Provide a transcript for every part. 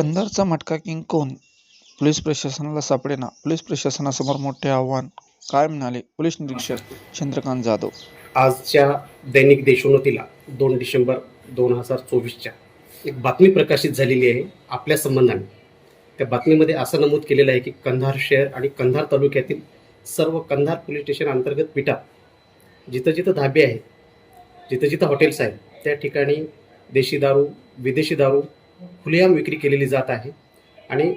कंधारचा मटका किंग कोण? पोलीस प्रशासनाला सापडेना. पोलीस प्रशासनासमोर मोठे आव्हान. काय म्हणाले? पोलीस निरीक्षक चंद्रकांत जाधव. आजच्या दैनिक देशोन्नतीला दोन डिसेंबर दोन हजार चोवीसच्या एक बातमी प्रकाशित झालेली आहे आपल्या संबंधाने. त्या बातमीमध्ये असं नमूद केलेलं आहे की कंधार शहर आणि कंधार तालुक्यातील सर्व कंधार पोलीस स्टेशन अंतर्गत पिठा जिथं जिथं धाबे आहेत जिथं जिथं हॉटेल्स आहेत त्या ठिकाणी देशी दारू विदेशी दारू खुलेआम विक्री केलेली जात आहे. आणि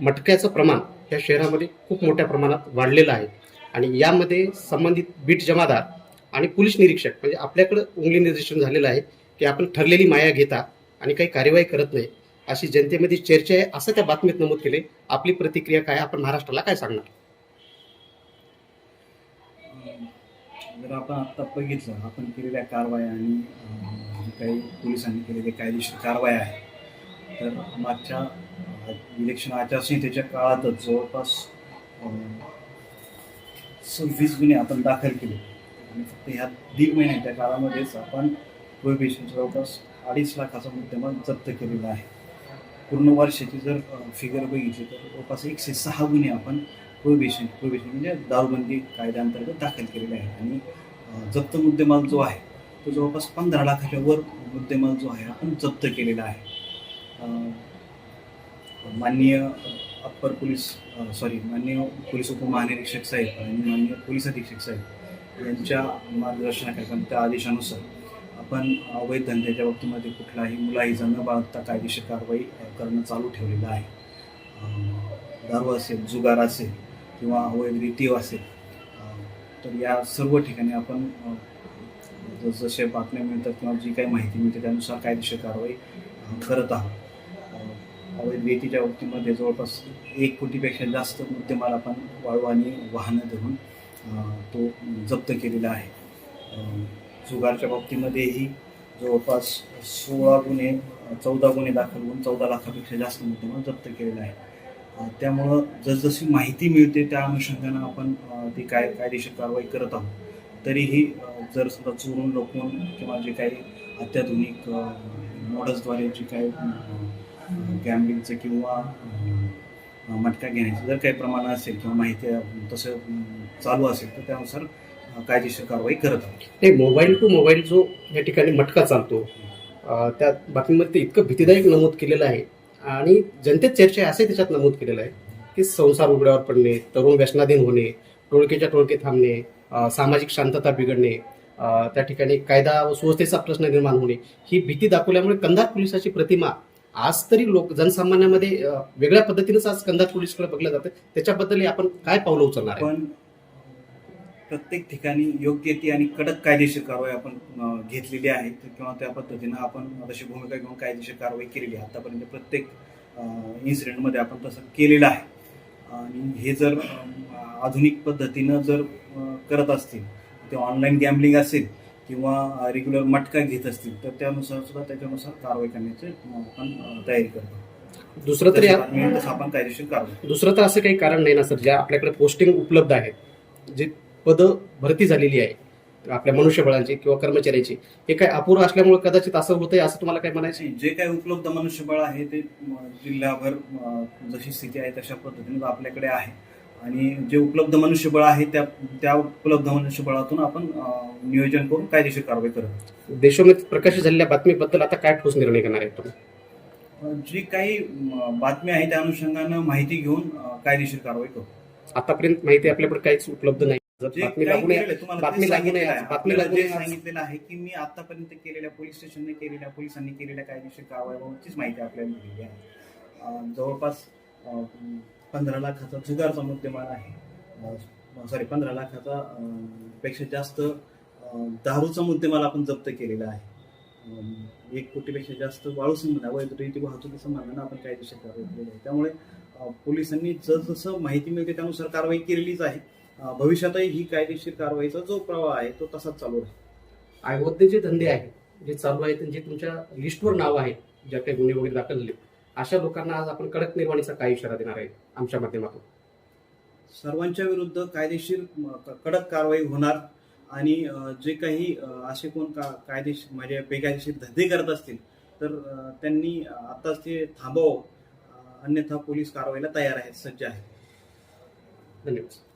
मटक्याचं प्रमाण या शहरामध्ये खूप मोठ्या प्रमाणात वाढलेलं आहे. आणि यामध्ये संबंधित बीट जमादार आणि पोलीस निरीक्षक म्हणजे आपल्याकडं उंगली निर्देशन झालेलं आहे की आपण ठरलेली माया घेता आणि काही कार्यवाही करत नाही अशी जनतेमध्ये चर्चा आहे असं त्या बातमीत नमूद केले आपली प्रतिक्रिया काय? आपण महाराष्ट्राला काय सांगणार? जर आपण आत्ता बघितलं आपण केलेल्या कारवाया आणि जे काही पोलिसांनी केलेले कायदेशीर कारवाया आहे. तर मागच्या इलेक्शन आचारसंहितेच्या काळातच जवळपास सव्वीस गुन्हे आपण दाखल केले. आणि फक्त ह्या दीड महिन्याच्या काळामध्येच आपण प्रोहिबिशन जवळपास अडीच लाखाचा मुद्देमाल जप्त केलेला आहे. पूर्ण वर्षाची जर फिगर बघितली तर जवळपास एकशे सहा गुन्हे आपण प्रोहिबिशन प्रोहिबिशन म्हणजे दारूबंदी कायद्याअंतर्गत दाखल केलेले आहे आणि जप्त मुद्देमाल जो आहे तो जवळपास पंधरा लाखाच्या वर मुद्देमाल जो आहे आपण जप्त केलेला आहे. माननीय अप्पर पोलीस सॉरी माननीय पोलीस उपमहानिरीक्षक साहेब आणि माननीय पोलीस अधीक्षक साहेब यांच्या मार्गदर्शनाखाली त्या आदेशानुसार आपण अवैध धंद्याच्या बाबतीमध्ये कुठलाही मुलाहीचा न बाळगता कायदेशीर कारवाई करणं चालू ठेवलेलं आहे. दारू असेल जुगार असेल किंवा अवैध रीती असेल तर या सर्व ठिकाणी आपण जसजसे बातम्या मिळतात किंवा जी काही माहिती मिळते त्यानुसार कायदेशीर कारवाई करत आहोत. अवैध रेतीच्या बाबतीमध्ये जवळपास एक कोटीपेक्षा जास्त मुद्देमाल आपण वाळू आणि वाहनं धरून तो जप्त केलेला आहे. जुगारच्या बाबतीमध्येही जवळपास सोळा गुन्हे चौदा गुन्हे दाखल होऊन चौदा लाखापेक्षा जास्त मुद्देमाल जप्त केलेला आहे. त्यामुळं जसजशी माहिती मिळते त्या अनुषंगानं आपण ती काय कायदेशीर कारवाई करत आहोत. तरीही जर सुद्धा चोरून लपवून किंवा जे काही अत्याधुनिक मॉडल्सद्वारे जे काही गॅम्बिंगचं किंवा मटका घेण्याचं जर काही प्रमाण असेल किंवा माहिती तसं चालू असेल तर त्यानुसार कायदेशीर कारवाई करत नाही मोबाईल टू मोबाईल जो या ठिकाणी मटका चालतो त्या बातमीमध्ये ते इतकं भीतीदायक नमूद केलेलं आहे आणि जनतेत चर्चा असे त्याच्यात नमूद केलेलं आहे की संसार उघड्यावर पडणे तरुण व्यसनाधीन होणे टोळकेच्या टोळके थांबणे सामाजिक शांतता बिघडणे त्या ठिकाणी कायदा व सुव्यवस्थेचा प्रश्न निर्माण होणे ही भीती दाखवल्यामुळे कंधार पोलिसाची प्रतिमा आज तरी लोक जनसामान्यामध्ये वेगळ्या पद्धतीनेच आज कंधार पोलिसकडे बघलं जातं त्याच्याबद्दल आपण काय पावलं उचलणार आहे पण प्रत्येक ठिकाणी योग्य ती आणि कडक कायदेशीर कारवाई आपण घेतलेली आहे. किंवा त्या पद्धतीनं आपण तशी भूमिका घेऊन कायदेशीर कारवाई केलेली आहे. आतापर्यंत प्रत्येक इन्सिडेंटमध्ये आपण तसं केलेलं आहे. आणि हे जर आधुनिक पद्धतीनं जर करत असतील ते ऑनलाईन गॅम्बलिंग असेल किंवा रेग्युलर मटका घेत असतील तर त्यानुसार सुद्धा त्याच्यानुसार कारवाई करण्याची आपण तयारी करतो. दुसरं तरी आपण कायदेशीर कारवाई दुसरं तर असं काही कारण नाही ना सर ज्या आपल्याकडे पोस्टिंग उपलब्ध आहेत जे पद भरती झालेली आहे आपल्या मनुष्यबळाची किंवा कर्मचाऱ्याची हे काय अपुरं असल्यामुळे कदाचित असं होतंय असं तुम्हाला काय म्हणायचं जे काही उपलब्ध मनुष्यबळ आहे ते जिल्हाभर म, जशी स्थिती आहे तशा पद्धतीने आपल्याकडे आहे. आणि जे उपलब्ध मनुष्यबळ आहे त्या त्या उपलब्ध मनुष्यबळातून आपण नियोजन करून कायदेशीर कारवाई करत. देशोन्नत प्रकाशित झालेल्या बातमीबद्दल आता काय ठोस निर्णय करणार आहे तुम्ही जी काही बातमी आहे त्या अनुषंगानं माहिती घेऊन कायदेशीर कारवाई करू आतापर्यंत माहिती आपल्याकडे काहीच उपलब्ध नाही सांगितलेलं आहे. की मी आतापर्यंत केलेल्या पोलीस स्टेशनने केलेल्या पोलिसांनी केलेल्या कायदेशीर कारवाईबाबतचीच माहिती आपल्याला मिळाली आहे जवळपास पंधरा लाखाचा जुगारचा मुद्देमाल आहे. सॉरी पंधरा लाखाचा पेक्षा जास्त दारूचा मुद्देमाल आपण जप्त केलेला आहे. एक कोटीपेक्षा जास्त वाळू संबंध अवैध रीती वाहतुकी संबंधानं आपण कायदेशीर कारवाई केलेली आहे. त्यामुळे पोलिसांनी जसजसं माहिती मिळते त्यानुसार कारवाई केलेलीच आहे. भविष्यातही ही कायदेशीर कारवाईचा जो प्रवाह आहे तो तसाच चालू राहील. अयोध्ये जे धंदे आहेत जे चालू आहेत जे तुमच्या लिस्टवर नाव आहे ज्या काही गुन्हे वगैरे दाखल झाले अशा लोकांना आज आपण कडक निर्वाणीचा काय इशारा देणार आहे आमच्या माध्यमातून. सर्वांच्या विरुद्ध कायदेशीर कडक कारवाई होणार आणि जे काही असे कोण का कायदेशीर म्हणजे बेकायदेशीर धंदे करत असतील तर त्यांनी आताच ते थांबवावं अं, अन्यथा पोलीस कारवाईला तयार आहेत सज्ज आहेत. धन्यवाद.